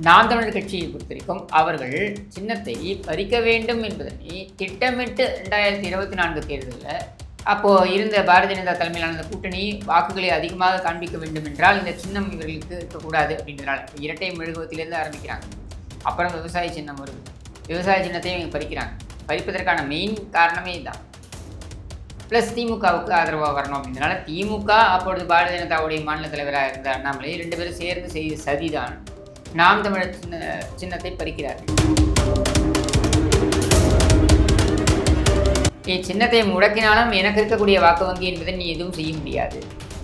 நாம் தமிழர் கட்சியை பொறுத்தவரைக்கும் அவர்கள் சின்னத்தை பறிக்க வேண்டும் என்பதனை திட்டமிட்டு ரெண்டாயிரத்தி இருபத்தி நான்கு தேர்தலில் அப்போது இருந்த பாரதிய ஜனதா தலைமையிலான அந்த கூட்டணி வாக்குகளை அதிகமாக காண்பிக்க வேண்டும் என்றால் இந்த சின்னம் இவர்களுக்கு இருக்கக்கூடாது அப்படின்றனால இரட்டை மெழுகுவத்திலேருந்து ஆரம்பிக்கிறாங்க. அப்புறம் விவசாய சின்னம் வருது. விவசாய சின்னத்தையும் இவங்க பறிக்கிறாங்க. பறிப்பதற்கான மெயின் காரணமே இதுதான் ப்ளஸ் திமுகவுக்கு ஆதரவாக வரணும் அப்படின்றனால திமுக அப்பொழுது பாரதிய ஜனதாவுடைய மாநில தலைவராக இருந்த அண்ணாமலை ரெண்டு பேரும் சேர்ந்து செய்த சதிதான் நாம் தமிழர் சின்ன சின்னத்தை பறிக்கிறார்கள் நீ சின்னத்தை முடக்கினாலும் எனக்கு இருக்கக்கூடிய வாக்கு வங்கி என்பதை நீ எதுவும் செய்ய முடியாது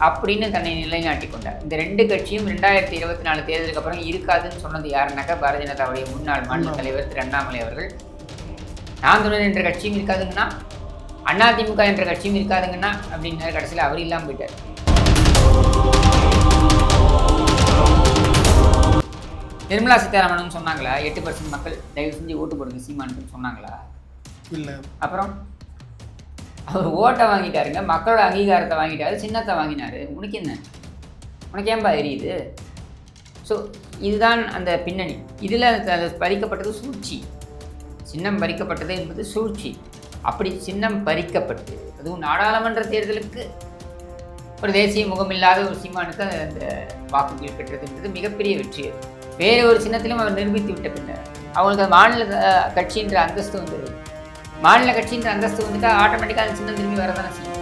அப்படின்னு தன்னை நிலைநாட்டி கொண்டார். இந்த ரெண்டு கட்சியும் ரெண்டாயிரத்தி இருபத்தி நாலு தேர்தலுக்கு அப்புறம் இருக்காதுன்னு சொன்னது யாருன்னாக்கா பாரதிய ஜனதாவுடைய முன்னாள் மாநில தலைவர் திரு அண்ணாமலை அவர்கள். நாம் தமிழர் என்ற கட்சியும் இருக்காதுங்கன்னா அதிமுக என்ற கட்சியும் இருக்காதுங்கன்னா அப்படின்னாரு. கடைசியில் அவர் இல்லாமல் போயிட்டார். நிர்மலா சீதாராமனும் சொன்னாங்களா? எட்டு பர்சன்ட் மக்கள் தயவு செஞ்சு ஓட்டு போடுங்க சீமானுக்கு சொன்னாங்களா? இல்லை. அப்புறம்? அவர் ஓட்டை வாங்கிட்டாருங்க மக்களோட அங்கீகாரத்தை வாங்கிட்டாரு சின்னத்தை வாங்கினாரு. உனக்கு என்ன? உனக்கு ஏன்பா எரியுது ஸோ இதுதான் அந்த பின்னணி. இதில் அது பறிக்கப்பட்டது சூழ்ச்சி. சின்னம் பறிக்கப்பட்டது என்பது சூழ்ச்சி. அப்படி சின்னம் பறிக்கப்பட்டு அதுவும் நாடாளுமன்ற தேர்தலுக்கு ஒரு தேசிய முகமில்லாத ஒரு சீமானுக்கு அந்த வாக்குகள் பெற்றது என்பது மிகப்பெரிய வெற்றி. அது. வேறு ஒரு சின்னத்திலும் அவர் நிரூபித்து விட்ட பின்னர் அவங்களுக்கு மாநில கட்சின்ற அந்தஸ்து வந்துடுது மாநில கட்சின்ற அந்தஸ்து வந்துட்டா ஆட்டோமேட்டிக்காக அந்த சின்னம் திரும்பி வரதானே செய்யும்.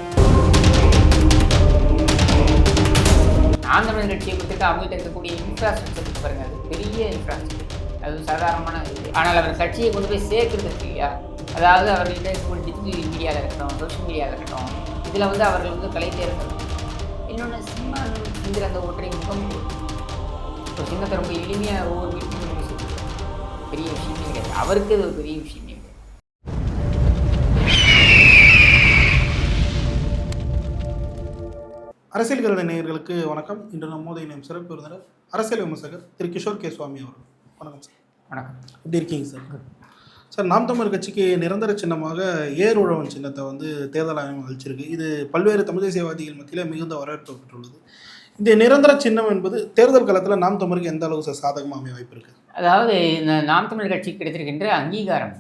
நாம் தமிழர் கட்சியை கொடுத்துட்டு அவங்கள்ட்ட இருக்கக்கூடிய இன்ஃப்ராஸ்ட்ரக்சர் பாருங்க அது பெரிய இன்ஃப்ராஸ்ட்ரக்சர் அது சாதாரணமான இது. ஆனால் அவர் கட்சியை கொண்டு போய் சேர்க்கறது இருக்கு இல்லையா? அதாவது அவர்கிட்ட இருக்கக்கூடிய டிஜிட்டல் மீடியாவில் இருக்கட்டும் சோஷியல் மீடியாவில் இருக்கட்டும் இதில் வந்து அவர்கள் வந்து கலை தேர்ந்தது இன்னொன்று சினிமா என்கிற அந்த ஒற்றை முகம் ஒரு சின்னத்தை ரொம்ப எளிமையாக ஒவ்வொரு வீட்டுக்கும். பெரிய விஷயமே கிடையாது. அவருக்கு இது ஒரு பெரிய விஷயமே அரசியல் கருத நேயர்களுக்கு வணக்கம். இன்று நம்மோது இணையம் சிறப்பு விருந்தினர் அரசியல் விமர்சகர் திரு கிஷோர் கே சுவாமி அவர்கள். வணக்கம் சார். வணக்கம். எப்படி இருக்கீங்க சார்? சார் நாம் தமிழர் கட்சிக்கு நிரந்தர சின்னமாக ஏர் உழவன் சின்னத்தை வந்து தேர்தல் ஆணையம் அளிச்சிருக்கு. இது பல்வேறு தமிழ் தேசியவாதிகள் மத்தியில் மிகுந்த வரவேற்பு பெற்றுள்ளது. இந்த நிரந்தர சின்னம் என்பது தேர்தல் காலத்தில் நாம் தமிழுக்கு எந்த அளவு சார் சாதகமாக அமைய வாய்ப்பு இருக்கு? அதாவது இந்த நாம் தமிழ் கட்சி கிடைத்திருக்கின்ற அங்கீகாரம்.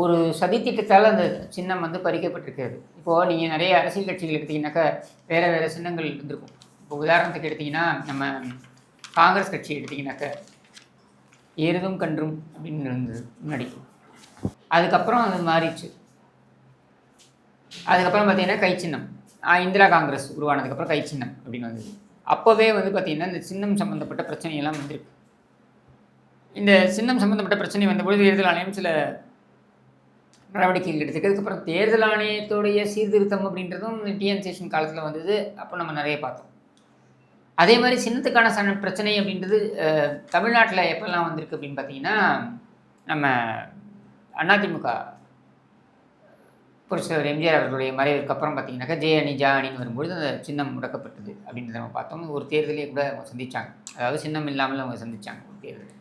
ஒரு சதித்திட்டத்தால் அந்த சின்னம் வந்து பறிக்கப்பட்டிருக்கிறது. இப்போது நீங்கள் நிறைய அரசியல் கட்சிகள் எடுத்தீங்கன்னாக்கா வேறு வேறு சின்னங்கள் இருந்திருக்கும். இப்போ உதாரணத்துக்கு எடுத்தீங்கன்னா நம்ம காங்கிரஸ் கட்சி எடுத்தீங்கன்னாக்கா ஏறுதும் கன்றும் அப்படின்னு இருந்தது முன்னாடி. அதுக்கப்புறம் அது மாறிச்சு அதுக்கப்புறம் பார்த்தீங்கன்னா கை சின்னம். இந்திரா காங்கிரஸ் உருவானதுக்கப்புறம் கை சின்னம் அப்படின்னு வந்தது. அப்போவே வந்து பார்த்திங்கன்னா இந்த சின்னம் சம்மந்தப்பட்ட பிரச்சனையெல்லாம் வந்திருக்கு. இந்த சின்னம் சம்மந்தப்பட்ட பிரச்சனை வந்தபொழுது தேர்தல் ஆணையம் சில நடவடிக்கைகள் எடுத்துக்கு அதுக்கப்புறம் தேர்தல் ஆணையத்துடைய சீர்திருத்தம் அப்படின்றதும் டிஎன் சேஷன் காலத்தில் வந்தது. அப்போ நம்ம நிறைய பார்த்தோம். அதே மாதிரி சின்னத்துக்கான சன பிரச்சனை அப்படின்றது தமிழ்நாட்டில் எப்போல்லாம் வந்திருக்கு அப்படின்னு பார்த்தீங்கன்னா நம்ம அதிமுக புரட்சித்தலைவர் எம்ஜிஆர் அவர்களுடைய மறைவிற்கு அப்புறம் பார்த்தீங்கன்னாக்கா ஜெய அணி ஜா அணின்னு வரும்பொழுது அந்த சின்னம் முடக்கப்பட்டது அப்படின்றத நம்ம பார்த்தோம். ஒரு தேர்தலே கூட அவங்க சந்தித்தாங்க அதாவது சின்னம் இல்லாமல் அவங்க சந்தித்தாங்க ஒரு தேர்தல்.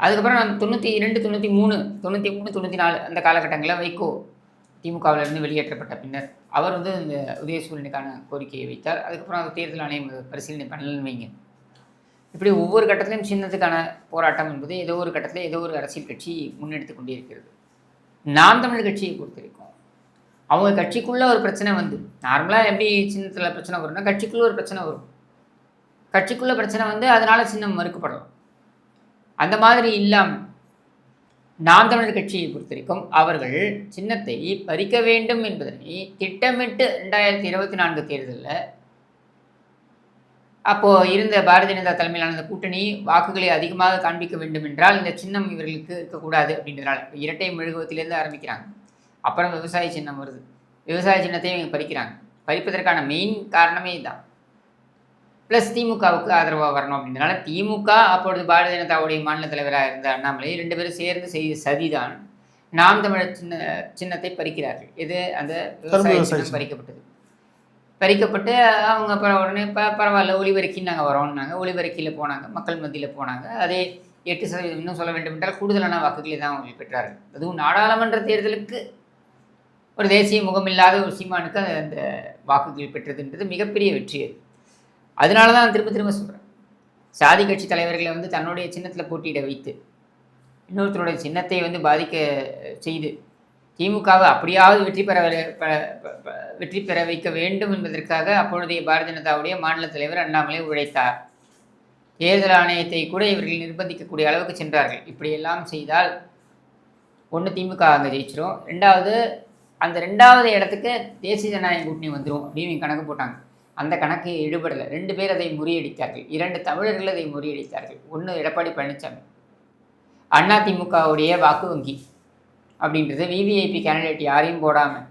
அதுக்கப்புறம் நான் தொண்ணூற்றி இரண்டு தொண்ணூற்றி மூணு தொண்ணூற்றி மூணு தொண்ணூற்றி நாலு அந்த காலகட்டங்களில் வைகோ திமுகவிலிருந்து வெளியேற்றப்பட்ட பின்னர் அவர் வந்து இந்த உதயசூரியனுக்கான கோரிக்கையை வைத்தார். அதுக்கப்புறம் அந்த தேர்தல் ஆணையம் பரிசீலனை பண்ணலன்னு வைங்க. இப்படி ஒவ்வொரு கட்டத்திலையும் சின்னத்துக்கான போராட்டம் என்பது ஏதோ ஒரு கட்டத்தில் ஏதோ ஒரு அரசியல் கட்சி முன்னெடுத்து கொண்டே இருக்கிறது. நாம் தமிழ் கட்சியை பொறுத்த வரைக்கும். அவங்க கட்சிக்குள்ளே ஒரு பிரச்சனை வந்து நார்மலாக எப்படி சின்னத்தில் பிரச்சனை வரும்னா கட்சிக்குள்ளே ஒரு பிரச்சனை வரும். கட்சிக்குள்ளே பிரச்சனை வந்து அதனால் சின்னம் மறுக்கப்படலாம். அந்த மாதிரி இல்லாமல் நாம் தமிழர் கட்சியை பொறுத்த வரைக்கும் அவர்கள் சின்னத்தை பறிக்க வேண்டும் என்பதனை திட்டமிட்டு ரெண்டாயிரத்தி இருபத்தி நான்கு தேர்தலில் அப்போது இருந்த பாரதிய ஜனதா தலைமையிலான அந்த கூட்டணி வாக்குகளை அதிகமாக காண்பிக்க வேண்டும் என்றால் இந்த சின்னம் இவர்களுக்கு இருக்கக்கூடாது அப்படின்றதுனால இரட்டை மெழுகுவத்திலேருந்து ஆரம்பிக்கிறாங்க. அப்புறம் விவசாய சின்னம் வருது. விவசாய சின்னத்தையும் இவங்க பறிக்கிறாங்க. பறிப்பதற்கான மெயின் காரணமே இதுதான் ப்ளஸ் திமுகவுக்கு ஆதரவாக வரணும் அப்படின்றனால திமுக அப்பொழுது பாரதிய ஜனதாவுடைய மாநில தலைவராக இருந்த அண்ணாமலை ரெண்டு பேரும் சேர்ந்து செய்த சதிதான் நாம் தமிழர் சின்ன சின்னத்தை பறிக்கிறார்கள். இது அந்த விவசாய சின்னம். பறிக்கப்பட்டது. பறிக்கப்பட்டு அவங்க அப்புறம் உடனே இப்போ பரவாயில்ல ஒளிபரக்கி நாங்கள் வரோம்னாங்க. ஒளிபெருக்கியில் போனாங்க. மக்கள் மத்தியில் போனாங்க. அதே எட்டு சதவீதம் இன்னும் சொல்ல வேண்டும் என்றால் கூடுதலான வாக்குகளை தான் அவங்க பெற்றார்கள். அதுவும் நாடாளுமன்ற தேர்தலுக்கு ஒரு தேசிய முகமில்லாத ஒரு சீமானுக்கு அந்த- அந்த வாக்குகள் பெற்றதுன்றது மிகப்பெரிய வெற்றி அது. அதனால தான் நான் திரும்ப திரும்ப சொல்கிறேன் சாதி கட்சி தலைவர்களை வந்து தன்னுடைய சின்னத்தில் போட்டியிட வைத்து இன்னொருத்தருடைய சின்னத்தை வந்து பாதிக்க செய்து திமுகவை அப்படியாவது வெற்றி பெற ப- வெற்றி பெற வைக்க வேண்டும் என்பதற்காக அப்பொழுதைய பாரதிய ஜனதாவுடைய மாநில தலைவர் அண்ணாமலை உழைத்தார். தேர்தல் ஆணையத்தை கூட இவர்கள் நிர்பந்திக்கக்கூடிய அளவுக்கு சென்றார்கள். இப்படியெல்லாம் செய்தால் ஒன்று திமுக அங்கே ஜெயிச்சிரும். ரெண்டாவது அந்த ரெண்டாவது இடத்துக்கு தேசிய ஜனநாயக கூட்டணி வந்துடும் அப்படின்னு கணக்கு போட்டாங்க. அந்த கணக்கு எடுபடலை ரெண்டு பேர் அதை முறியடித்தார்கள். இரண்டு தமிழர்கள் அதை முறியடித்தார்கள். ஒன்று எடப்பாடி பழனிசாமி அண்ணா திமுகவுடைய வாக்கு வங்கி. அப்படின்றது விவிஐபி கேண்டிடேட் யாரையும் போடாமல்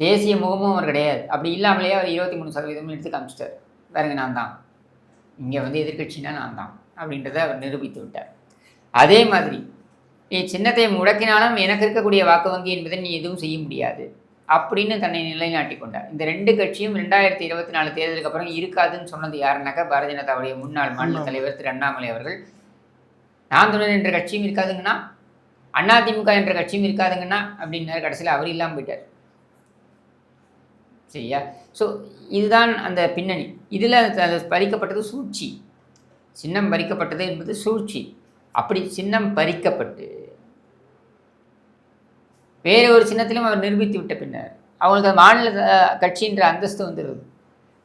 தேசிய முகமும் அவர் கிடையாது. அப்படி இல்லாமலேயே அவர் இருபத்தி மூணு சதவீதம் எடுத்து காமிச்சிட்டார். பாருங்க நான் தான். இங்கே வந்து எதிர்க்கட்சினா நான் தான் அப்படின்றத அவர் நிரூபித்து விட்டார். அதே மாதிரி நீ சின்னத்தை முடக்கினாலும் எனக்கு இருக்கக்கூடிய வாக்கு வங்கி என்பதை நீ எதுவும் செய்ய முடியாது அப்படின்னு தன்னை நிலைநாட்டி கொண்டார். இந்த ரெண்டு கட்சியும் ரெண்டாயிரத்தி இருபத்தி நாலு தேர்தலுக்கு அப்புறம் இருக்காதுன்னு சொன்னது யாருன்னாக்கா பாரதிய ஜனதாவுடைய முன்னாள் மாநில. தலைவர் திரு அண்ணாமலை அவர்கள். நாம் தமிழர் என்ற கட்சியும் இருக்காதுங்கன்னா அதிமுக என்ற கட்சியும் இருக்காதுங்கன்னா அப்படின்னாரு. கடைசியில் அவர் இல்லாமல் போயிட்டார். சரியா? ஸோ இதுதான் அந்த பின்னணி. இதில் அது பறிக்கப்பட்டது சூழ்ச்சி. சின்னம் பறிக்கப்பட்டது என்பது சூழ்ச்சி. அப்படி சின்னம் பறிக்கப்பட்டு வேறு ஒரு சின்னத்திலும் அவர் நிரூபித்து விட்ட பின்னர் அவங்களுக்கு மாநில கட்சின்ற அந்தஸ்து வந்துடுது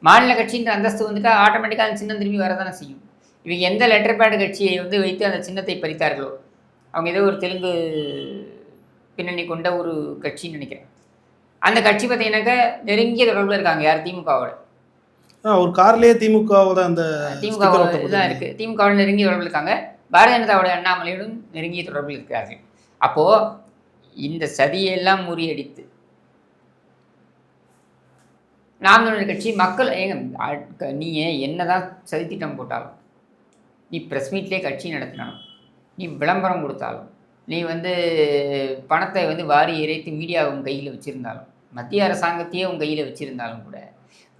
மாநில கட்சின்ற அந்தஸ்து வந்துட்டால் ஆட்டோமேட்டிக்காக அந்த சின்னம் திரும்பி வரதானே செய்யும். இவங்க எந்த லெட்டர் பேட் கட்சியை வந்து வைத்து அந்த சின்னத்தை பறித்தார்களோ? அவங்க ஏதோ ஒரு தெலுங்கு பின்னணி கொண்ட ஒரு கட்சின்னு நினைக்கிறேன். அந்த கட்சி பார்த்தீங்கன்னாக்கா நெருங்கிய தொடர்பில் இருக்காங்க யார்? திமுகவோட. ஒரு கார்லயே திமுகவோட அந்த திமுக sticker தான் ஒட்டப்பட்டிருக்கு. இருக்கு. திமுகவோட நெருங்கிய தொடர்பில் இருக்காங்க. பாரதிய ஜனதாவோட அண்ணாமலையுடன் நெருங்கிய தொடர்பில் இருக்கிறார்கள் அப்போ இந்த சதியெல்லாம் முறியடித்து நாம் தமிழர் கட்சி மக்கள் ஏங்க நீ என்னதான் சதித்திட்டம் போட்டாலும் நீ ப்ரெஸ் மீட்லேயே கட்சி நடத்தினாலும் நீ விளம்பரம் கொடுத்தாலும் நீ வந்து பணத்தை வந்து வாரி இறைத்து மீடியா உன் கையில் வச்சுருந்தாலும் மத்திய அரசாங்கத்தையே உன் கையில் வச்சுருந்தாலும் கூட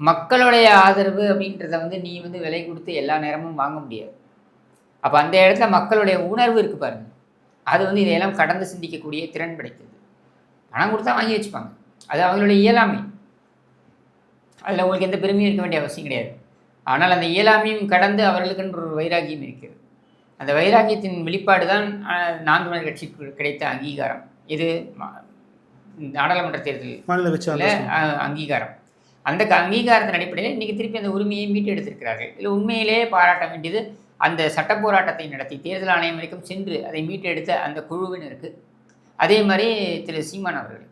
மக்களுடைய ஆதரவு அப்படின்றத வந்து நீ வந்து விலை கொடுத்து எல்லா நேரமும் வாங்க முடியாது. அப்போ அந்த இடத்துல மக்களுடைய உணர்வு இருக்கு பாருங்க. அது வந்து இதையெல்லாம் கடந்து சிந்திக்கக்கூடிய திறன் படைத்தது. பணம் கொடுத்தா வாங்கி வச்சுப்பாங்க. அது அவங்களுடைய இயலாமை. அதில் உங்களுக்கு எந்த பெருமையும் இருக்க வேண்டிய அவசியம் கிடையாது. ஆனால் அந்த இயலாமையும் கடந்து அவர்களுக்குன்ற ஒரு வைராகியம் இருக்கிறது. அந்த வைராகியத்தின் வெளிப்பாடு தான் நான் தமிழர் கட்சிக்கு கிடைத்த அங்கீகாரம். இது நாடாளுமன்ற தேர்தலில் மாநில இல்ல, அங்கீகாரம். அந்த அங்கீகாரத்தின் அடிப்படையில் இன்னைக்கு திருப்பி அந்த உரிமையை மீட்டு எடுத்திருக்கிறார்கள். இதில் உண்மையிலேயே பாராட்ட வேண்டியது அந்த சட்ட போராட்டத்தை நடத்தி தேர்தல் ஆணையம் வரைக்கும் சென்று அதை மீட்டு எடுத்த அந்த குழுவினருக்கு. அதே மாதிரி திரு சீமான் அவர்களுக்கு.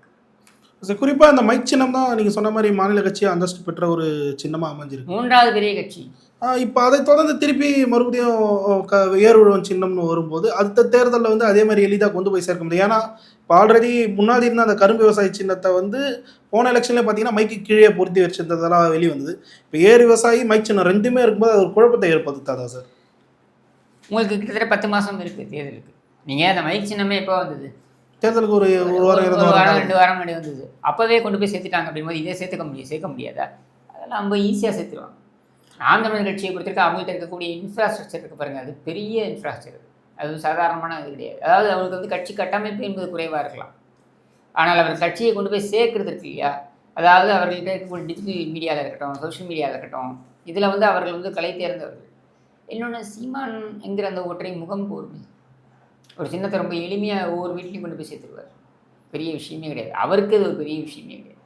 சரி, குறிப்பா அந்த மைக் சின்னம் தான் நீங்க சொன்ன மாதிரி மாநில கட்சி அந்தஸ்து பெற்ற ஒரு சின்னமா அமைஞ்சிருக்கு. மூன்றாவது பெரிய கட்சி. இப்ப அதை தொடர்ந்து திருப்பி மறுபடியும் க ஏறுழவன் சின்னம்னு வரும்போது அடுத்த தேர்தலில் வந்து அதே மாதிரி எளிதாக கொண்டு போய் சேர்க்க முடியும். ஏன்னா இப்போ ஆல்ரெடி முன்னாடி இருந்த அந்த கரும்பு விவசாய சின்னத்தை வந்து போன எலெக்ஷன்ல பார்த்தீங்கன்னா மைக்கு கீழே பொருத்தி வச்சிருந்ததெல்லாம் வெளியே வந்தது. இப்போ ஏர் விவசாயி மைக் சின்னம் ரெண்டுமே இருக்கும்போது அது ஒரு குழப்பத்தை ஏற்படுத்தாதா சார்? உங்களுக்கு கிட்டத்தட்ட பத்து மாதம் இருக்குது தேர்தலுக்கு நீங்கள் அந்த மைக் சின்னமே எப்போ வந்தது? தேர்தலுக்கு ஒரு ஒரு வாரம் ஒரு வாரம். ரெண்டு வாரம் முன்னாடி வந்தது. அப்போவே கொண்டு போய் சேர்த்துட்டாங்க அப்படிங்கும்போது இதே சேர்த்துக்க முடியும் சேர்க்க முடியாதா? அதெல்லாம் ரொம்ப ஈஸியாக சேர்த்துருவாங்க. நாம் தமிழர் கட்சியை பொறுத்திருக்க அவங்கள்ட்ட இருக்கக்கூடிய இன்ஃப்ராஸ்ட்ரக்சர் இருக்கு பாருங்கள் அது பெரிய இன்ஃப்ராஸ்ட்ரக்சர் அது சாதாரணமான இது கிடையாது. அதாவது அவங்களுக்கு வந்து கட்சி கட்டமைப்பு என்பது குறைவாக இருக்கலாம். ஆனால் அவர் கட்சியை கொண்டு போய் சேர்க்கறது இருக்கு இல்லையா? அதாவது அவர்கள்ட்ட இருக்கக்கூடிய டிஜிட்டல் மீடியாவில் இருக்கட்டும் சோஷியல் மீடியாவில் இருக்கட்டும் இதில் வந்து அவர்கள் வந்து கலை தேர்ந்தவர்கள். இன்னொன்று சீமான் என்கிற அந்த ஒற்றை முகம் போர்மை. ஒரு சின்னத்தை ரொம்ப எளிமையாக ஒவ்வொரு வீட்லேயும் கொண்டு போய் சேர்த்துருவார். பெரிய விஷயமே கிடையாது. அவருக்கு அது ஒரு பெரிய விஷயமே கிடையாது.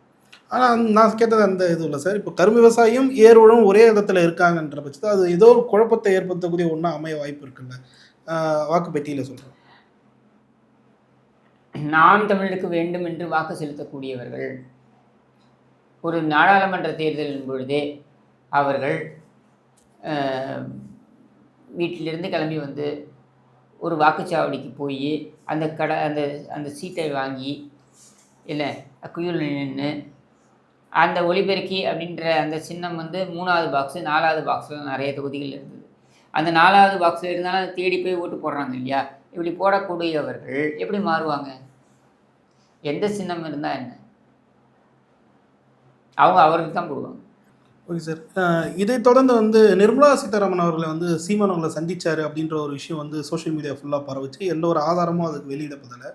ஆனால் நான் கேட்டது அந்த இது இல்லை சார். இப்போ கரும்பு விவசாயியும் ஏரோடும் ஒரே இடத்துல இருக்காங்கன்ற பட்சத்தில் அது ஏதோ ஒரு குழப்பத்தை ஏற்படுத்தக்கூடிய ஒன்றா அமைய வாய்ப்பு இருக்குல்ல? வாக்கு பெட்டியில் சொல்கிறேன் நாம் தமிழுக்கு வேண்டும் என்று வாக்கு செலுத்தக்கூடியவர்கள் ஒரு நாடாளுமன்ற தேர்தலின் பொழுதே அவர்கள் வீட்டிலிருந்து கிளம்பி வந்து ஒரு வாக்குச்சாவடிக்கு போய் அந்த கடை அந்த அந்த சீட்டை வாங்கி இல்லை குயில் நின்று அந்த ஒலிபெருக்கி அப்படின்ற அந்த சின்னம் வந்து மூணாவது பாக்ஸு நாலாவது பாக்ஸில் நிறைய தொகுதிகள் இருந்தது. அந்த நாலாவது பாக்ஸில் இருந்தாலும் அதை தேடி போய் ஓட்டு போடுறாங்க இல்லையா? இப்படி போடக்கூடியவர்கள் எப்படி மாறுவாங்க? எந்த சின்னம் இருந்தால் என்ன? அவங்க அவருக்கு தான் போடுவாங்க. Okay sir. இதை தொடர்ந்து வந்து நிர்மலா சீதாராமன் அவர்களை வந்து சீமான் அவர்களை சந்தித்தார் அப்படின்ற ஒரு விஷயம் வந்து சோஷியல் மீடியா ஃபுல்லாக பரவுச்சு. எந்த ஒரு ஆதாரமும் அதுக்கு வெளியிடப்படலை.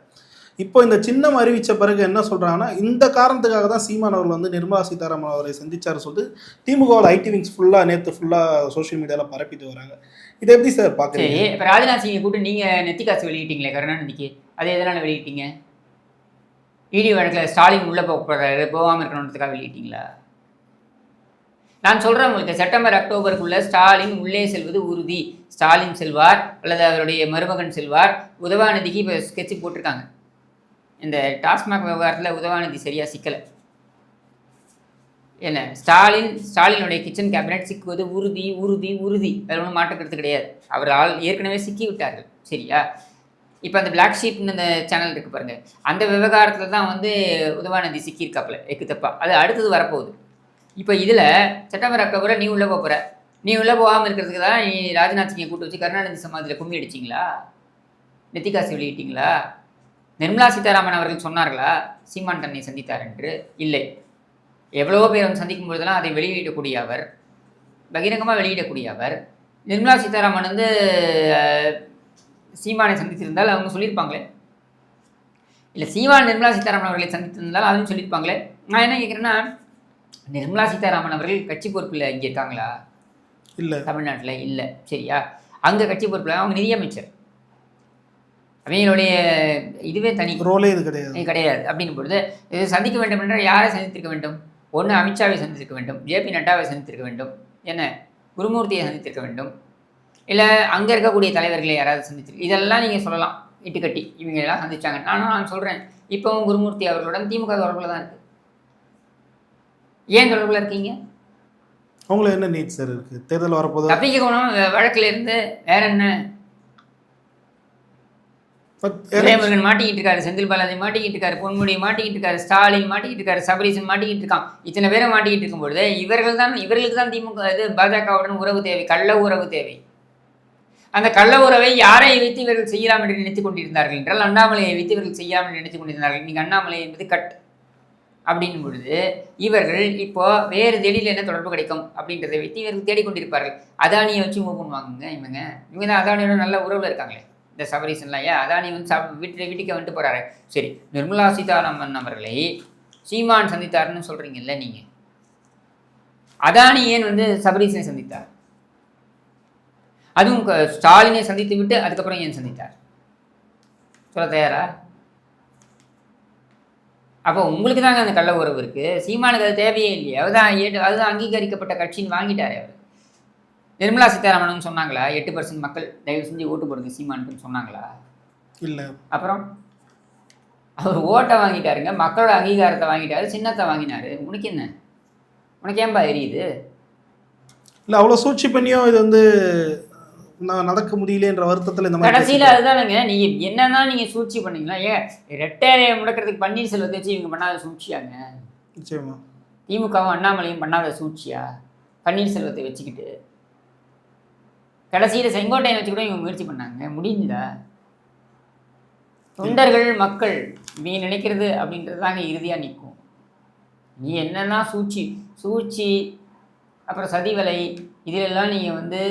இப்போ இந்த சின்னம் அறிவித்த பிறகு என்ன சொல்கிறாங்கன்னா இந்த காரணத்துக்காக தான் சீமான் அவர்கள் வந்து நிர்மலா சீதாராமன் அவரை சந்தித்தார் சொல்லிட்டு திமுகவில் ஐடி விங்ஸ் ஃபுல்லாக நேற்று ஃபுல்லாக சோஷியல் மீடியாவில் பரப்பிட்டு வராங்க. இதை எப்படி சார் பார்க்குறீங்க இப்போ ராஜ்நாத் சிங்கை கூப்பிட்டு நீங்கள் நெத்தி காசு வெளியிட்டீங்களே கருணாநிதிக்கு. அது எதனால் வெளியிட்டீங்க? இடி வழக்கில் ஸ்டாலின் உள்ளே போக போகிறாரு போகாமல் இருக்கணுன்றதுக்காக வெளியிட்டீங்களா? நான் சொல்கிறேன் உங்களுக்கு செப்டம்பர் அக்டோபருக்குள்ள ஸ்டாலின் உள்ளே செல்வது உறுதி. ஸ்டாலின் செல்வார் அல்லது அவருடைய மருமகன் செல்வார். உதவாநிதிக்கு இப்போ ஸ்கெட்சு போட்டிருக்காங்க. இந்த டாஸ்மாக் விவகாரத்தில் உதவாநிதி சரியாக சிக்கலை. என்ன ஸ்டாலின் ஸ்டாலினுடைய கிச்சன் கேபினட் சிக்குவது உறுதி உறுதி உறுதி. அதில் ஒன்றும் மாற்றுக்கிறது கிடையாது. அவர் ஆள் ஏற்கனவே சிக்கி விட்டார்கள். சரியா? இப்போ அந்த பிளாக் ஷீப்னு அந்த சேனல் இருக்கு பாருங்க. அந்த விவகாரத்தில் தான் வந்து உதவாநிதி சிக்கியிருக்காப்புல எக்கு தப்பா அது அடுத்தது வரப்போகுது. இப்போ இதில் செப்டம்பர் அக்டோபரில் நீ உள்ளே போகிற நீ உள்ளே போகாமல் இருக்கிறதுக்கு தான் நீ ராஜ்நாத் சிங்கை கூட்டு வச்சு கருணாநிதி சமாதியில் கும்மி அடிச்சிங்களா? நெத்திகாசி வெளியிட்டீங்களா? நிர்மலா சீதாராமன் அவர்கள் சொன்னார்களா சீமான் தன்னை சந்தித்தார் என்று? இல்லை. எவ்வளவோ பேர் வந்து சந்திக்கும் பொழுதெல்லாம் அதை வெளியிடக்கூடிய அவர் பகிரங்கமாக வெளியிடக்கூடிய அவர். நிர்மலா சீதாராமன் வந்து சீமானை சந்தித்திருந்தால் அவங்க சொல்லியிருப்பாங்களே. இல்லை சீமான் நிர்மலா சீதாராமன் அவர்களை சந்தித்திருந்தால் அதுவும் சொல்லியிருப்பாங்களே. நான் என்ன கேட்குறேன்னா நிர்மலா சீதாராமன் அவர்கள் கட்சி பொறுப்பில் இங்கே இருக்காங்களா? இல்லை. தமிழ்நாட்டில் இல்லை. சரியா? அங்கே கட்சி பொறுப்பில் அவங்க நிதியமைச்சர். அவங்களுடைய இதுவே தனி. ரோலே இது கிடையாது. கிடையாது. அப்படின்னும் பொழுது இது சந்திக்க வேண்டும் என்றால் யாரை சந்தித்திருக்க வேண்டும்? ஒன்று அமித்ஷாவை சந்தித்திருக்க வேண்டும். ஜேபி நட்டாவை சந்தித்திருக்க வேண்டும். என்ன? குருமூர்த்தியை சந்தித்திருக்க வேண்டும். இல்லை அங்கே இருக்கக்கூடிய தலைவர்களை யாராவது சந்தித்திருக்கு இதெல்லாம் நீங்கள் சொல்லலாம். இட்டுக்கட்டி. இவங்க எல்லாம் சந்திச்சாங்க. நானும் நான் சொல்கிறேன் இப்போவும் குருமூர்த்தி அவர்களுடன் திமுக தொடர்பில் தான் இருக்குது ஏன் தொடர்பில் இருக்கீங்க? அவங்களுக்கு என்ன நீட் சார் இருக்குது தேர்தல் வரப்போது தப்பிக்க போனோம் வழக்கில் இருந்து வேற என்ன? துரைமுருகன் மாட்டிக்கிட்டு இருக்காரு செந்தில் பாலாஜி மாட்டிக்கிட்டு இருக்காரு பொன்முடி மாட்டிக்கிட்டு இருக்காரு ஸ்டாலின் மாட்டிக்கிட்டு இருக்காரு சபரீசன் மாட்டிக்கிட்டு இருக்கான். இத்தனை பேரை மாட்டிக்கிட்டு இருக்கும்பொழுது இவர்கள் தான் இவர்களுக்கு தான் திமுக இது பாஜகவுடன் உறவு தேவை கள்ள உறவு தேவை. அந்த கள்ள உறவை யாரை வைத்து இவர்கள் செய்யலாம் என்று நினைத்துக் கொண்டிருந்தார்கள் என்றால் அண்ணாமலையை வைத்து இவர்கள் செய்யாமல் என்று நினைத்துக் கொண்டிருந்தார்கள். நீங்கள் அண்ணாமலை என்பது கட். அப்படின் பொழுது இவர்கள் இப்போ வேறு வெளியில் என்ன தொடர்பு கிடைக்கும் அப்படின்றத வைத்து இவர்கள் தேடிக்கொண்டிருப்பார்கள். அதானியை வச்சு மூவ் பண்ணுவாங்க இவங்க. இவங்க தான் அதானியோட நல்ல உறவில் இருக்காங்களே. இந்த சபரீசன்லாம் ஏன்? அதானி வந்து சப் வீட்டு வீட்டுக்கு வந்துட்டு போகிறாரு சரி நிர்மலா சீதாராமன் அவர்களை சீமான் சந்தித்தார்னு சொல்கிறீங்கல்ல நீங்கள் அதானி ஏன் வந்து சபரீசனை சந்தித்தார்? அதுவும் ஸ்டாலினை சந்தித்து விட்டு அதுக்கப்புறம் ஏன் சந்தித்தார்? சொல்ல தயாரா? அப்போ உங்களுக்கு தாங்க அந்த கள்ள உறவு இருக்குது சீமானுக்கு அது தேவையே இல்லையா. அதுதான் அதுதான் அங்கீகரிக்கப்பட்ட கட்சின்னு வாங்கிட்டாரு அவர். நிர்மலா சீதாராமன் சொன்னாங்களா? எட்டு பர்சன்ட் மக்கள் தயவு செஞ்சு ஓட்டு போடுங்க சீமானுக்குன்னு சொன்னாங்களா? இல்லை. அப்புறம்? அவர் ஓட்டை வாங்கிட்டாருங்க மக்களோட அங்கீகாரத்தை வாங்கிட்டாரு சின்னத்தை வாங்கினாரு. உனக்கு என்ன? உனக்கு ஏன்பா எரியுது? இல்லை அவ்வளோ சூழ்ச்சி பண்ணியும் இது வந்து நான் நடக்க முடியலன்ற வருத்தத்தில் இந்த மாதிரி கடைசியில் அதுதானுங்க நீங்க என்னதான் நீங்க சூழ்ச்சி பண்ணீங்களா ஏன் ரெட்டையை முடக்கிறதுக்கு பன்னீர்செல்வத்தை வச்சு இவங்க பண்ணாத சூழ்ச்சியாங்க. நிச்சயமா. திமுகவும் அண்ணாமலையும் பண்ணாத சூழ்ச்சியா? பன்னீர்செல்வத்தை வச்சுக்கிட்டு. கடைசியில் செங்கோட்டையை வச்சு கூட இவங்க முயற்சி பண்ணாங்க. முடிஞ்சுதா? தொண்டர்கள் மக்கள் நீ நினைக்கிறது அப்படின்றது தாங்க இறுதியாக நிற்கும் நீ என்னென்னா சூழ்ச்சி. சூழ்ச்சி அப்புறம் சதிவலை இதிலெல்லாம் நீங்கள் வந்து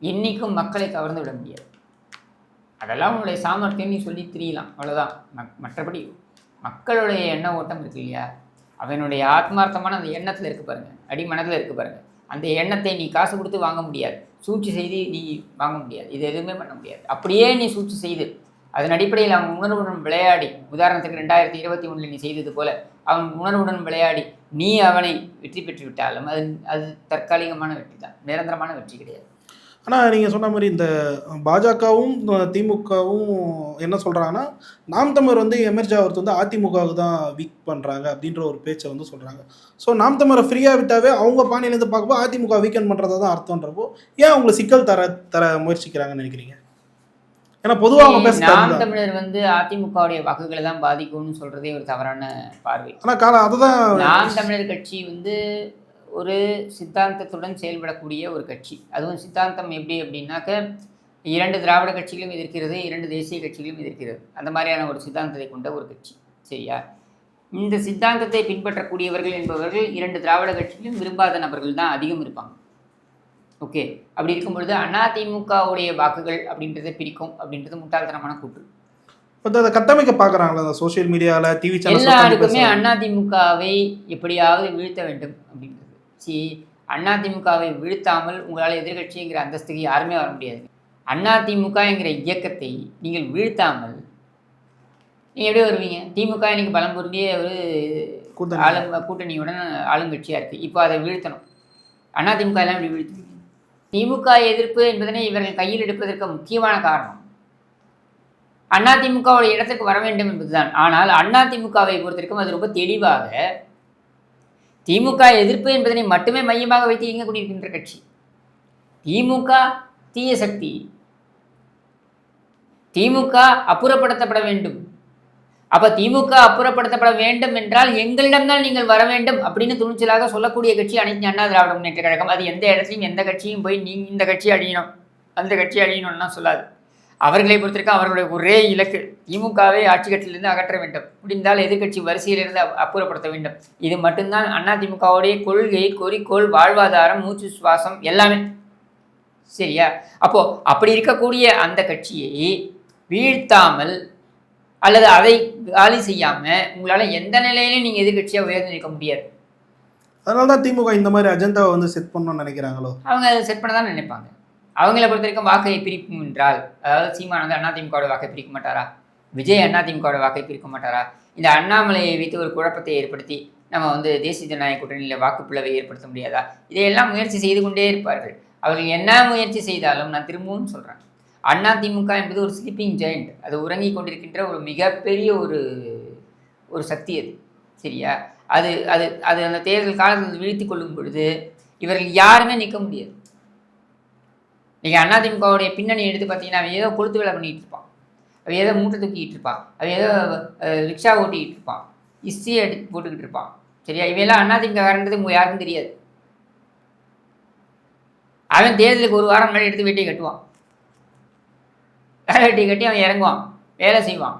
என்றைக்கும் மக்களை கவர்ந்து விட முடியாது. அதெல்லாம் உன்னுடைய சாமர்த்தியம் நீ சொல்லி திரியலாம். அவ்வளோதான் மக் மற்றபடி மக்களுடைய எண்ண ஓட்டம் இருக்கு இல்லையா? அவனுடைய ஆத்மார்த்தமான அந்த எண்ணத்தில் இருக்கு பாருங்கள் அடிமனத்தில் இருக்குது பாருங்கள் அந்த எண்ணத்தை நீ காசு கொடுத்து வாங்க முடியாது. சூழ்ச்சி செய்து நீ வாங்க முடியாது. இது எதுவுமே பண்ண முடியாது. அப்படியே நீ சூழ்ச்சி செய்து அதன் அடிப்படையில் அவன் உணர்வுடன் விளையாடி உதாரணத்துக்கு ரெண்டாயிரத்தி இருபத்தி ஒன்றில் நீ செய்தது போல அவன் உணர்வுடன் விளையாடி நீ அவனை வெற்றி பெற்று விட்டாலும் அது அது தற்காலிகமான வெற்றி தான் நிரந்தரமான வெற்றி கிடையாது. ஆனால் நீங்கள் சொன்ன மாதிரி இந்த பாஜகவும் திமுகவும் என்ன சொல்கிறாங்கன்னா நாம் தமிழர் வந்து எமர்ஜி ஆகிறது வந்து அதிமுகவுக்கு தான் வீக் பண்ணுறாங்க அப்படின்ற ஒரு பேச்சை வந்து சொல்கிறாங்க ஸோ நாம் தமிழரை ஃப்ரீயாக விட்டாவே அவங்க பாணியிலேருந்து பார்க்கும்போது அதிமுக வீக்கெண்ட் பண்ணுறதா தான் அர்த்தன்றப்போ ஏன் அவங்களை சிக்கல் தர தர முயற்சிக்கிறாங்கன்னு நினைக்கிறீங்க? ஏன்னா பொதுவாக அவங்க பேச நாம் தமிழர் வந்து அதிமுகவுடைய வாக்குகளை தான் பாதிக்கும்னு சொல்றதே ஒரு தவறான பார்வை. ஆனால் கால அதுதான் நாம் தமிழர் கட்சி வந்து ஒரு சித்தாந்தத்துடன் செயல்படக்கூடிய ஒரு கட்சி. அதுவும் சித்தாந்தம் எப்படி அப்படின்னாக்க இரண்டு திராவிட கட்சிகளும் எதிர்க்கிறது இரண்டு தேசிய கட்சிகளும் எதிர்க்கிறது. அந்த மாதிரியான ஒரு சித்தாந்தத்தை கொண்ட ஒரு கட்சி. சரியா? இந்த சித்தாந்தத்தை பின்பற்றக்கூடியவர்கள் என்பவர்கள் இரண்டு திராவிட கட்சிகளும் விரும்பாத நபர்கள் தான் அதிகம் இருப்பாங்க. ஓகே? அப்படி இருக்கும் பொழுது அதிமுகவுடைய வாக்குகள் அப்படின்றத பிரிக்கும் அப்படின்றது முட்டாள்தனமான கூற்று. அதை கட்டமைக்க பார்க்குறாங்களா? அந்த சோஷியல் மீடியாவில் டிவி எல்லாருக்குமே சேனல் அதிமுகவை எப்படியாவது வீழ்த்த வேண்டும் அப்படின்றது சி அதிமுகவை வீழ்த்தாமல் உங்களால் எதிர்க்கட்சிங்கிற அந்தஸ்துக்கு யாருமே வர முடியாது. அதிமுகங்கிற இயக்கத்தை நீங்கள் வீழ்த்தாமல் நீங்கள் எப்படி வருவீங்க? திமுக இன்னைக்கு பலம் பொருந்திய ஒரு. ஆளும் கூட்டணியுடன் ஆளுங்கட்சியாக இருக்குது இப்போ அதை வீழ்த்தணும். அதிமுக எல்லாம் இப்படி வீழ்த்துவீங்க? திமுக எதிர்ப்பு என்பதனை இவர்கள் கையில் எடுப்பதற்கு முக்கியமான காரணம் அதிமுகவோட இடத்துக்கு வர வேண்டும் என்பதுதான். ஆனால் அதிமுகவை பொறுத்திருக்கும் அது ரொம்ப தெளிவாக திமுக எதிர்ப்பு என்பதனை மட்டுமே மையமாக வைத்து இயங்கக்கூடியிருக்கின்ற கட்சி. திமுக தீய சக்தி. திமுக அப்புறப்படுத்தப்பட வேண்டும். அப்ப திமுக அப்புறப்படுத்தப்பட வேண்டும் என்றால் எங்களிடம்தான் நீங்கள் வர வேண்டும் அப்படின்னு துணிச்சலாக சொல்லக்கூடிய கட்சி அனைத்து அண்ணா திராவிட முன்னேற்ற கழகம். அது எந்த இடத்துலையும் எந்த கட்சியும் போய் நீ இந்த கட்சி அழியணும். அந்த கட்சி அழியணும்லாம் சொல்லாது. அவர்களை பொறுத்திருக்க அவர்களுடைய ஒரே இலக்கு திமுகவை ஆட்சி கட்டிலிருந்து அகற்ற வேண்டும். முடிந்தால் எதிர்க்கட்சி வரிசையிலிருந்து அப்- அப்புறப்படுத்த வேண்டும். இது மட்டும்தான் அண்ணா திமுகவுடைய கொள்கை குறிக்கோள் வாழ்வாதாரம் மூச்சு சுவாசம் எல்லாமே. சரியா? அப்போ அப்படி இருக்கக்கூடிய அந்த கட்சியை வீழ்த்தாமல் அல்லது அதை காலி செய்யாம உங்களால எந்த நிலையிலும் நீங்க எதிர்க்கட்சியா உயர்ந்து நிற்க முடியாது. அதனால தான் திமுக இந்த மாதிரி அஜெண்டாவை வந்து செட் பண்ணணும்னு நினைக்கிறாங்களோ? அவங்க அதை செட் பண்ண தான் நினைப்பாங்க. அவங்கள பொறுத்த வரைக்கும் வாக்கை பிரிக்கும் என்றால் அதாவது சீமான் வந்து அதிமுகவோட வாக்கை பிரிக்க மாட்டாரா? விஜய் அதிமுகவோட வாக்கை பிரிக்க மாட்டாரா? இந்த அண்ணாமலையை வைத்து ஒரு குழப்பத்தை ஏற்படுத்தி நம்ம வந்து தேசிய ஜனநாயக கூட்டணியில் வாக்குப்பிளவை ஏற்படுத்த முடியாதா? இதையெல்லாம் முயற்சி செய்து கொண்டே இருப்பார்கள். அவர்கள் என்ன முயற்சி செய்தாலும் நான் திரும்பவும் சொல்கிறேன் அதிமுக என்பது ஒரு ஸ்லீப்பிங் ஜெயண்ட் அது உறங்கி கொண்டிருக்கின்ற ஒரு மிகப்பெரிய ஒரு ஒரு சக்தி அது. சரியா? அது அது அது அந்த தேர்தல் காலத்தில் வீழ்த்தி கொள்ளும் பொழுது இவர்கள் யாருமே நிற்க முடியாது. நீங்கள் அதிமுகவுடைய பின்னணி எடுத்து பார்த்தீங்கன்னா அவன் ஏதோ கொளுத்து வேலை பண்ணிகிட்டு இருப்பான். அவன் ஏதோ மூட்டை தூக்கிட்டு இருப்பான். அவன் ஏதோ ரிக்ஷா ஓட்டிக்கிட்டு இருப்பான். இஸ்திரி எடுத்து போட்டுக்கிட்டு இருப்பான். சரியா? இவையெல்லாம் அதிமுக காரன்றது யாருக்கும் தெரியாது. அவன் தேர்தலுக்கு ஒரு வாரம் முன்னாடி எடுத்து வெட்டி கட்டுவான். வேலை வெட்டி கட்டி அவன் இறங்குவான். வேலை செய்வான்.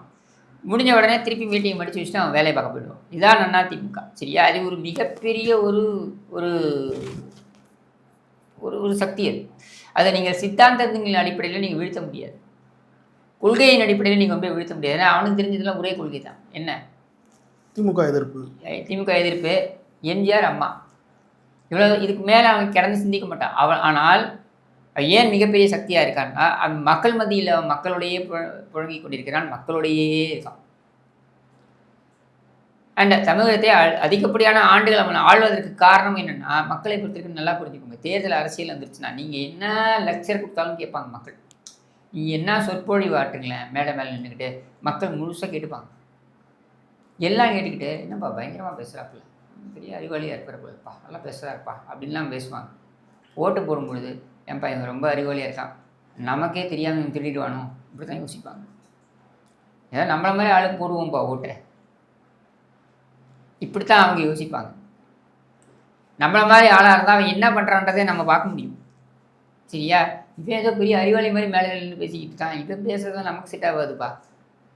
முடிஞ்ச உடனே திருப்பி மீட்டிங் முடிச்சு வச்சுட்டு அவன் வேலையை பார்க்க போயிடுவான். இதான் அதிமுக சரியா? அது ஒரு மிகப்பெரிய ஒரு ஒரு ஒரு ஒரு சக்தி அது. அதை நீங்கள் சித்தாந்தத்தின் அடிப்படையில் நீங்கள் வீழ்த்த முடியாது. கொள்கையின் அடிப்படையில் நீங்கள் போய் வீழ்த்த முடியாது. ஏன்னா அவனுக்கு தெரிஞ்சதெல்லாம் ஒரே கொள்கை தான். என்ன? திமுக எதிர்ப்பு. திமுக எதிர்ப்பு எம்ஜிஆர் அம்மா. இவ்வளோ இதுக்கு மேலே அவன் கிடந்து சிந்திக்க மாட்டான். அவன் ஆனால் ஏன் மிகப்பெரிய சக்தியாக இருக்கான்னா அவன் மக்கள் மத்தியில் மக்களோடையே புழ- புழங்கிக் கொண்டிருக்கிறான். மக்களோடையே இருக்கான். அண்ட் தமிழகத்தை அ- அதிகப்படியான ஆண்டுகள் அவன் ஆள்வதற்கு காரணம் என்னன்னா மக்களை பொறுத்திருக்கு நல்லா புரிஞ்சுக்கோங்க. தேர்தல் அரசியல் வந்துருச்சுன்னா நீங்கள் என்ன லெக்சர் கொடுத்தாலும் கேட்பாங்க மக்கள். நீ என்ன சொற்பொழிவு ஆட்டுங்களேன் மேடை மேலே நின்றுக்கிட்டு மக்கள் முழுசாக கேட்டுப்பாங்க. எல்லாம் கேட்டுக்கிட்டு என்னப்பா பயங்கரமாக பேசுகிறாப்புல பெரிய அறிவாளியாக இருக்கிறப்பா நல்லா பேசுகிறாருப்பா அப்படின்லாம் பேசுவாங்க. ஓட்டு போடும் பொழுது ஏன்பா இவன் ரொம்ப அறிவாளியாக இருக்கான். நமக்கே தெரியாமல் திருடிடுவானோ இப்படி தான் யோசிப்பாங்க. ஏதோ நம்மள மாதிரி ஆளுக்கு போடுவோம்ப்பா ஓட்டை. இப்படி தான் அவங்க யோசிப்பாங்க. நம்மள மாதிரி ஆளாக இருந்தால் அவன் என்ன பண்ணுறான்றதை நம்ம பார்க்க முடியும். சரியா? இவன் ஏதோ பெரிய அறிவாளி மாதிரி மேலே நின்று பேசிக்கிட்டு தான் இவன் பேசுறது நமக்கு செட் ஆகாதுப்பா.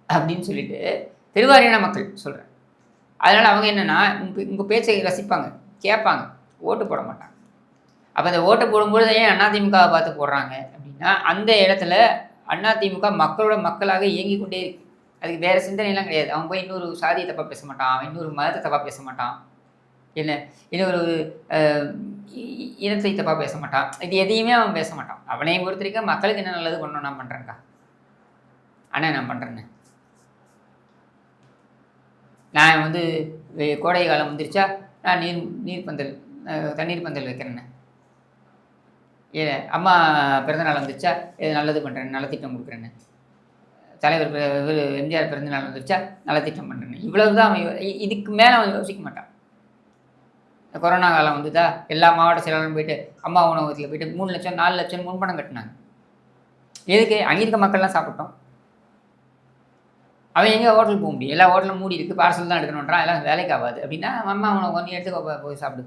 அப்படின்னு சொல்லிட்டு பெருவாரியான மக்கள் சொல்கிறேன் அதனால் அவங்க என்னென்னா உங்கள் உங்கள் பேச்சை ரசிப்பாங்க. கேட்பாங்க. ஓட்டு போட மாட்டாங்க. அப்போ அந்த ஓட்டு போடும்பொழுது ஏன் அதிமுகவை பார்த்து போடுறாங்க அப்படின்னா அந்த இடத்துல அதிமுக மக்களோட மக்களாக இயங்கி கொண்டே இருக்கு. அதுக்கு வேறு சிந்தனைலாம் கிடையாது. அவன் போய் இன்னொரு சாதியை தப்பாக பேச மாட்டான். அவன் இன்னொரு மதத்தை தப்பாக பேச மாட்டான். என்ன? இன்னொரு இனத்தை தப்பாக பேச மாட்டான். இது எதையுமே அவன் பேச மாட்டான். அவனையும் பொறுத்த வரைக்கும் மக்களுக்கு என்ன நல்லது பண்ணணும் நான் பண்ணுறேன்க்கா அண்ணா நான் பண்ணுறேன்னு நான் வந்து கோடை காலம் வந்துருச்சா நான் நீர் நீர் பந்தல் தண்ணீர் பந்தல் வைக்கிறேன்னு. ஏ அம்மா பிறந்தநாள் வந்துருச்சா இது நல்லது பண்ணுறேன் நலத்திட்டம் கொடுக்குறேன்னு. தலைவர் எம்ஜிஆர் பிறந்த எம்ஜிஆர் பிறந்தநாள் வந்துருச்சா? நலத்திட்டம் பண்ணுறேன் இவ்வளவு தான் அவன் இதுக்கு மேலே அவன் யோசிக்க மாட்டான். இந்த கொரோனா காலம் வந்துதா? எல்லா மாவட்ட செயலாளரும் போயிட்டு அம்மா உணவகத்தில் போயிட்டு மூணு லட்சம் நாலு லட்சம் முன்பணம் கட்டினாங்க. எதுக்கு? அங்கே இருக்க மக்கள்லாம் சாப்பிட்டோம். அவன் எங்கே ஹோட்டல் போக முடியும்? எல்லா ஹோட்டலும் மூடி இருக்குது பார்சல் தான் எடுக்கணுன்றான் எல்லாம் வேலைக்கு ஆகாது. அப்படின்னா அம்மா அவனை கொஞ்சம் எடுத்து போய் சாப்பிடு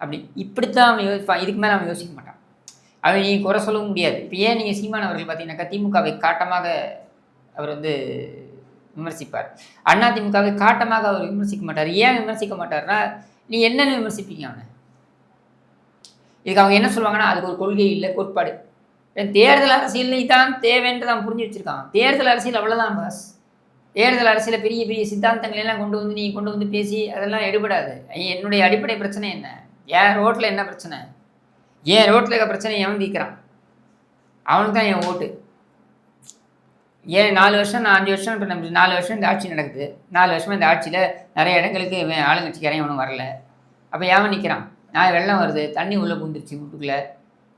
அப்படி இப்படித்தான் அவன் யோசிப்பான் இதுக்கு மேலே அவன் யோசிக்க மாட்டான். அவன் நீ குறை சொல்லவும் முடியாது. இப்போ ஏன் நீங்கள் சீமான் அவர்கள் பார்த்தீங்கன்னாக்கா திமுகவை காட்டமாக அவர் வந்து விமர்சிப்பார். அண்ணா காட்டமாக அவர் விமர்சிக்க மாட்டார். ஏன் விமர்சிக்க மாட்டார்னா நீ என்னென்னு விமர்சிப்பீங்க அவனை? இதுக்கு அவங்க என்ன சொல்லுவாங்கன்னா அதுக்கு ஒரு கொள்கை இல்லை கோட்பாடு. ஏன் தேர்தல் நீ தான் தேவைன்னு தான் புரிஞ்சு வச்சிருக்கான். தேர்தல் அரசியல் அவ்வளோதான் பாஸ் தேர்தல் அரசியல பெரிய பெரிய சித்தாந்தங்களை எல்லாம் கொண்டு வந்து நீ கொண்டு வந்து பேசி அதெல்லாம் எடுபடாது. என்னுடைய அடிப்படை பிரச்சனை என்ன? என் ரோட்டில் என்ன பிரச்சனை? என் ரோட்டில் இருக்க பிரச்சனை எவன் தீக்கிறான் அவனுக்கு தான் என் ஓட்டு. ஏன் நாலு வருஷம் நான் அஞ்சு வருஷம் இப்போ நம்ம நாலு வருஷம் இந்த ஆட்சி நடக்குது. நாலு வருஷமாக இந்த ஆட்சியில் நிறைய இடங்களுக்கு இவன் ஆளுங்கட்சிக்காரன் இவனும் வரல. அப்போ எவன் நிற்கிறான் நான் வெள்ளம் வருது தண்ணி உள்ளே பூந்துருச்சு வீட்டுக்குள்ளே.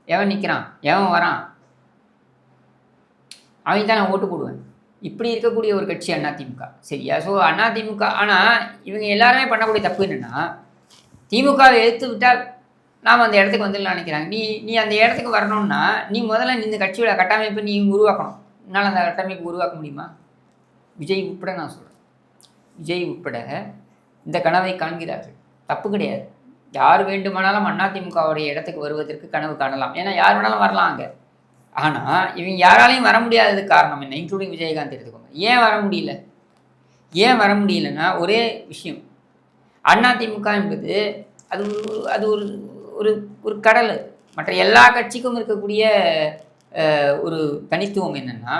எவன் நிற்கிறான் எவன் வரான்? அவன் தான் நான் ஓட்டு போடுவேன். இப்படி இருக்கக்கூடிய ஒரு கட்சி அதிமுக. சரியா? ஸோ அதிமுக ஆனால் இவங்க எல்லாருமே பண்ணக்கூடிய தப்பு என்னென்னா திமுகவை எடுத்து விட்டால் நாம் அந்த இடத்துக்கு வந்துடலாம் நினைக்கிறாங்க. நீ நீ அந்த இடத்துக்கு வரணும்னா நீ முதல்ல இந்த கட்சியோட கட்டமைப்பை நீ உருவாக்கணும். உன்னால் அந்த கட்டமைப்பு உருவாக்க முடியுமா? விஜய் உட்பட நான் சொல்கிறேன் விஜய் உட்பட இந்த கனவை காண்கிறார்கள். தப்பு கிடையாது. யார் வேண்டுமானாலும் அதிமுகவுடைய இடத்துக்கு வருவதற்கு கனவு காணலாம். ஏன்னா யார் வேணாலும் வரலாம் அங்கே. ஆனால் இவங்க யாராலையும் வர முடியாததுக்கு காரணம் என்ன? இன்க்ளூடிங் விஜயகாந்த் எடுத்துக்கோங்க. ஏன் வர முடியல? ஏன் வர முடியலன்னா ஒரே விஷயம். அதிமுக என்பது அது அது ஒரு ஒரு ஒரு கடல். மற்ற எல்லா கட்சிக்கும் இருக்கக்கூடிய ஒரு தனித்துவம் என்னென்னா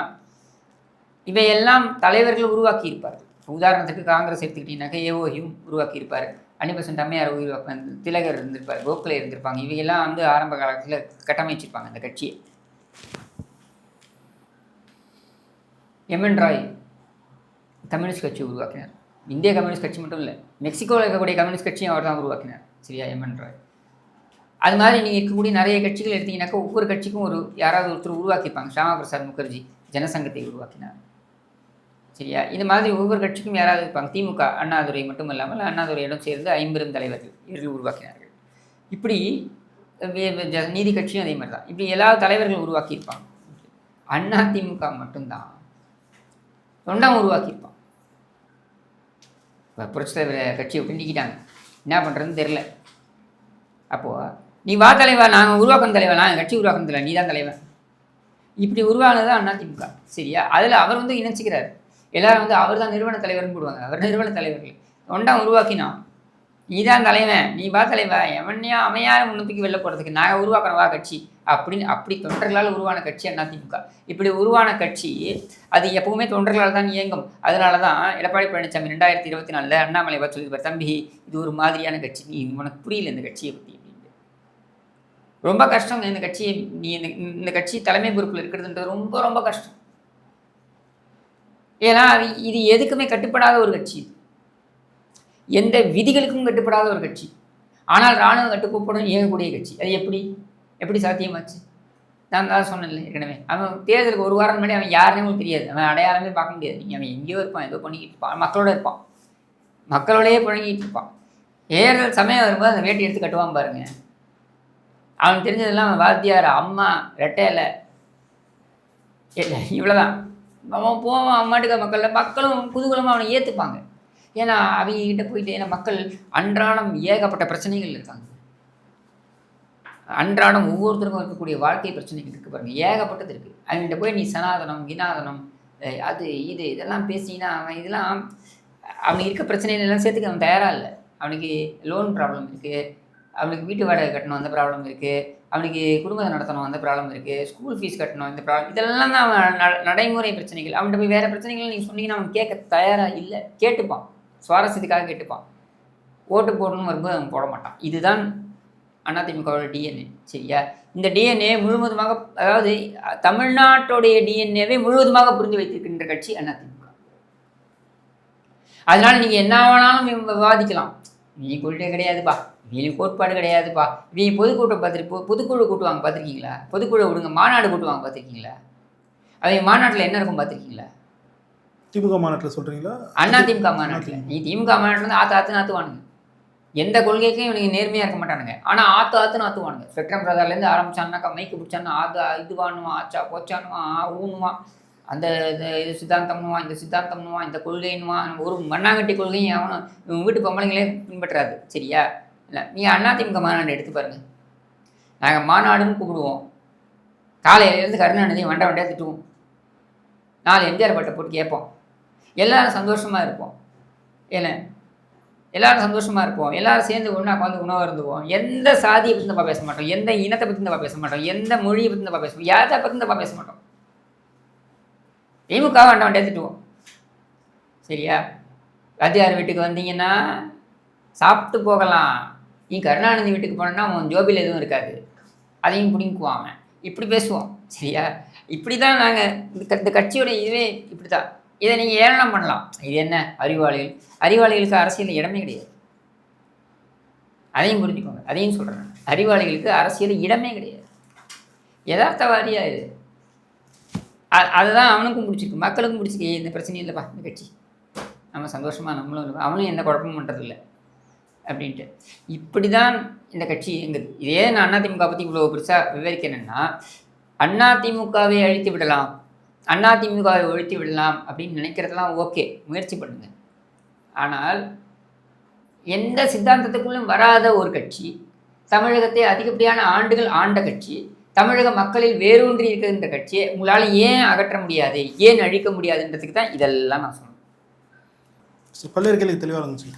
இவையெல்லாம் தலைவர்கள் உருவாக்கி உதாரணத்துக்கு காங்கிரஸ் எடுத்துக்கிட்டீங்கன்னாக்கா ஏஓஹியும் உருவாக்கி இருப்பார் அன்னிபெசன்ட் அம்மையார் உருவாக்க திலகர் இருந்திருப்பார் கோகலே இருந்திருப்பாங்க. இவையெல்லாம் வந்து ஆரம்ப காலத்தில் கட்டமைச்சிருப்பாங்க அந்த கட்சியை. எம்என் ராய் கம்யூனிஸ்ட் கட்சி உருவாக்கினார். இந்திய கம்யூனிஸ்ட் கட்சி மட்டும் இல்லை மெக்சிகோவில் இருக்கக்கூடிய கம்யூனிஸ்ட் கட்சியும் அவர் தான் உருவாக்கினார். சரியா எம்என் ராய்? அது மாதிரி நீங்கள் இருக்கக்கூடிய நிறைய கட்சிகள் எடுத்தீங்கன்னாக்கா ஒவ்வொரு கட்சிக்கும் ஒரு யாராவது ஒருத்தர் உருவாக்கிப்பாங்க ஷியாமா பிரசாத் முகர்ஜி ஜனசங்கத்தை உருவாக்கினார். சரியா? இந்த மாதிரி ஒவ்வொரு கட்சிக்கும் யாராவது இருப்பாங்க. திமுக அண்ணாதுரை மட்டும் இல்லாமல் அண்ணாதுரையிடம் சேர்ந்து ஐம்பெரும் தலைவர்கள் இவர்கள் உருவாக்கினார்கள். இப்படி வே- ஜ- நீதி கட்சியும் அதே மாதிரி தான். இப்படி எல்லா தலைவர்களும் உருவாக்கியிருப்பாங்க. அண்ணா திமுக மட்டும்தான். தொண்டாம் உருவாக்கியிருப்பான் இப்போ புரட்சி தலைவர் கட்சியை பிண்டிக்கிட்டாங்க என்ன பண்ணுறதுன்னு தெரில அப்போது நீ வா தலைவா நாங்கள் உருவாக்கணும் தலைவா நாங்கள் கட்சி உருவாக்கணும் தலைவா நீ தான் தலைவன் இப்படி உருவானது தான் அதிமுக சரியா? அதில் அவர் வந்து இணைச்சிக்கிறார். எல்லாரும் வந்து அவர் தான் நிறுவன தலைவர்னு போடுவாங்க. அவர் நிறுவன தலைவர்கள். ஒன்றா உருவாக்கினான் நீ தான் தலைவன். நீ வா தலைவா. எவனையா அமையார முன்னுக்கு வெளில போகிறதுக்கு நாங்கள் உருவாக்குறோம் வா கட்சி. அப்படின்னு அப்படி தொண்டர்களால் உருவான கட்சி அதிமுக இப்படி உருவான கட்சி அது எப்பவுமே தொண்டர்களால் தான் இயங்கும். அதனால தான் எடப்பாடி பழனிசாமி ரெண்டாயிரத்தி இருபத்தி நாலில் அண்ணாமலை பார்த்து சொல்லி தம்பி இது ஒரு மாதிரியான கட்சி. நீ உனக்கு புரியல இந்த கட்சியை பற்றி ரொம்ப கஷ்டங்க இந்த கட்சி நீ இந்த இந்த கட்சி தலைமை பொறுப்பில் இருக்கிறதுன்றது ரொம்ப ரொம்ப கஷ்டம். ஏன்னா அது இது எதுக்குமே கட்டுப்படாத ஒரு கட்சி இது. எந்த விதிகளுக்கும் கட்டுப்படாத ஒரு கட்சி. ஆனால் இராணுவ கட்டுக்கோப்புடன் இயங்கக்கூடிய கட்சி. அது எப்படி? எப்படி சாத்தியமாச்சு? நான் தான் சொன்னேன்ல ஏற்கனவே. அவன் தேர்தலுக்கு ஒரு வாரம் முன்னாடி அவன் யாருன்னு தெரியாது. அவன் அடையாளமே பார்க்க முடியாது. நீங்கள் அவன் எங்கேயோ இருப்பான் ஏதோ பண்ணிக்கிட்டு இருப்பான். மக்களோட இருப்பான். மக்களோடையே புழங்கிட்டு இருப்பான். தேர்தல் சமயம் வரும்போது அந்த வேட்டி எடுத்து கட்டுவான் பாருங்க. அவனுக்கு தெரிஞ்சதெல்லாம் வாத்தியார் அம்மா ரெட்டையில். இல்லை இவ்வளோதான் அவன் போவான் அம்மாட்டுக்க மக்களில். மக்களும் குதூகலமாக அவனை ஏற்றுப்பாங்க ஏன்னா அவங்க கிட்டே போயிட்டு ஏன்னா மக்கள் அன்றாடம் ஏகப்பட்ட பிரச்சனைகள் இருக்காங்க. அன்றாடம் ஒவ்வொருத்தருக்கும் இருக்கக்கூடிய வாழ்க்கை பிரச்சனைகள் இருக்குது பாருங்கள் ஏகப்பட்டது இருக்குது அவங்ககிட்ட போய் நீ சனாதனம் வினாதனம் அது இது இதெல்லாம் பேசினா அவன் இதெல்லாம் அவனுக்கு இருக்க பிரச்சனைகள் எல்லாம் சேர்த்துக்க அவன் தயாராக இல்லை. அவனுக்கு லோன் ப்ராப்ளம் இருக்குது அவனுக்கு வீட்டு வாடகை கட்டணும் அந்த ப்ராப்ளம் இருக்குது அவனுக்கு குடும்பத்தை நடத்தணும் அந்த ப்ராப்ளம் இருக்குது ஸ்கூல் ஃபீஸ் கட்டணும் இந்த ப்ராப்ளம் இதெல்லாம் தான் அவன் ந- நடைமுறை பிரச்சனைகள். அவன்கிட்ட போய் வேறு பிரச்சனைகள் நீங்கள் சொன்னீங்கன்னா அவன் கேட்க தயாராக இல்லை. கேட்டுப்பான். சுவாரஸ்யத்துக்காக கேட்டுப்பான். ஓட்டு போடணும் வரும்போது அவன் போட மாட்டான். இதுதான் அதிமுகவோட டிஎன்ஏ சரியா? இந்த டிஎன்ஏ முழுவதுமாக அதாவது தமிழ்நாட்டுடைய டிஎன்ஏவை முழுவதுமாக புரிந்து வைத்திருக்கின்ற கட்சி அதிமுக. அதனால நீங்கள் என்ன வேணாலும் விவாதிக்கலாம். நீ கொள்கை கிடையாதுப்பா. இவங்களுக்கு கோட்பாடு கிடையாதுப்பா. இவங்க பொதுக்கூட்டம் பார்த்துட்டு பொ- பொதுக்குழு கூட்டுவாங்க பார்த்துருக்கீங்களா? பொதுக்குழு விடுங்க மாநாடு கூட்டுவாங்க பார்த்துருக்கீங்களா? அவங்க மாநாட்டில் என்ன இருக்கும் பார்த்துருக்கீங்களா? திமுக மாநாட்டில் சொல்றீங்களா? அண்ணா திமுக மாநாட்டில். நீ திமுக மாநாட்டில் வந்து ஆத்து ஆத்துன்னு ஆத்துவானுங்க. எந்த கொள்கைக்கும் இவனுக்கு நேர்மையாக இருக்க மாட்டானுங்க. ஆனால் ஆத்து ஆத்துன்னு ஆத்துவானுங்க. ஸ்பெக்ட்ரம் பிரதார்லேருந்து ஆரம்பிச்சான்னாக்கா மைக்கு பிடிச்சான்னா அது இதுவானுவான் ஆச்சா போச்சானுவான் ஆ ஊனுவான் அந்த இது இது சித்தாந்தம்னுவான் இந்த சித்தாந்தம்னுவான் இந்த கொள்கைன்னுவான் ஒரு மண்ணாங்கட்டி கொள்கையும் அவனும் இவன் வீட்டு பொம்பளைங்களே பின்பற்றாது. சரியா? இல்லை நீங்கள் அண்ணா திமுக மாநாடு எடுத்து பாருங்கள் நாங்கள் மாநாடுன்னு கூப்பிடுவோம். காலையிலேருந்து கருணாநிதி வண்ட வண்டியாக திட்டுவோம். நாலு எம்ஜிஆர் பட்டை போட்டு கேட்போம். எல்லோரும் சந்தோஷமாக இருப்போம். ஏன்னா எல்லாரும் சந்தோஷமாக இருப்போம். எல்லாரும் சேர்ந்து ஒன்றா உட்காந்து உணவாக இருந்துவோம் எந்த சாதியை பற்றி பேச மாட்டோம். எந்த இனத்தை பற்றி நம்ம பேச மாட்டோம். எந்த மொழியை பற்றி நம்ம பேச மாட்டோம். யாரை பற்றி நம்ம பேச மாட்டோம். திமுக வேண்டாம் திட்டுவோம். சரியா? வாத்தியார் வீட்டுக்கு வந்தீங்கன்னா சாப்பிட்டு போகலாம். நீ கருணாநிதி வீட்டுக்கு போனோம்னா உன் ஜோபியில் எதுவும் இருக்காது. அதையும் பிடிங்குவான் அவன். இப்படி பேசுவோம். சரியா? இப்படி தான் நாங்கள் இந்த க- இந்த கட்சியோட இதுவே இப்படி தான் இதை நீங்கள் ஏளனம் பண்ணலாம். இது என்ன? அறிவாளிகள். அறிவாளிகளுக்கு அரசியல் இடமே கிடையாது. அதையும் புரிஞ்சுக்கோங்க. அதையும் சொல்கிறேன் அறிவாளிகளுக்கு அரசியல் இடமே கிடையாது. யதார்த்தவாதியாக இது. அதுதான் அவனுக்கும் பிடிச்சிருக்கு. மக்களுக்கும் பிடிச்சிருக்கு. இந்த பிரச்சனையும் இல்லைப்பா இந்த கட்சி. நம்ம சந்தோஷமாக நம்மளும் இருக்கோம். அவனும் எந்த குழப்பமும் பண்ணுறதில்ல அப்படின்ட்டு. இப்படி தான் இந்த கட்சி இயங்குது. இதே நான் அதிமுக பற்றி இவ்வளோ பெருசாக விவரிக்கிறேன்னா அதிமுகவை அழித்து விடலாம் அதிமுகவை ஒழித்து விடலாம் அப்படின்னு நினைக்கிறதெல்லாம் ஓகே முயற்சி பண்ணுங்க. ஆனால் எந்த சித்தாந்தத்துக்குள்ளும் வராத ஒரு கட்சி தமிழகத்தை அதிகப்படியான ஆண்டுகள் ஆண்ட கட்சி தமிழக மக்களில் வேரூன்றி இருக்கின்ற கட்சியை உங்களால் ஏன் அகற்ற முடியாது ஏன் அழிக்க முடியாதுன்றதுக்கு தான் இதெல்லாம் நான் சொன்னேன் பல்வேறு கேள்வி தெளிவாக இருந்துச்சு.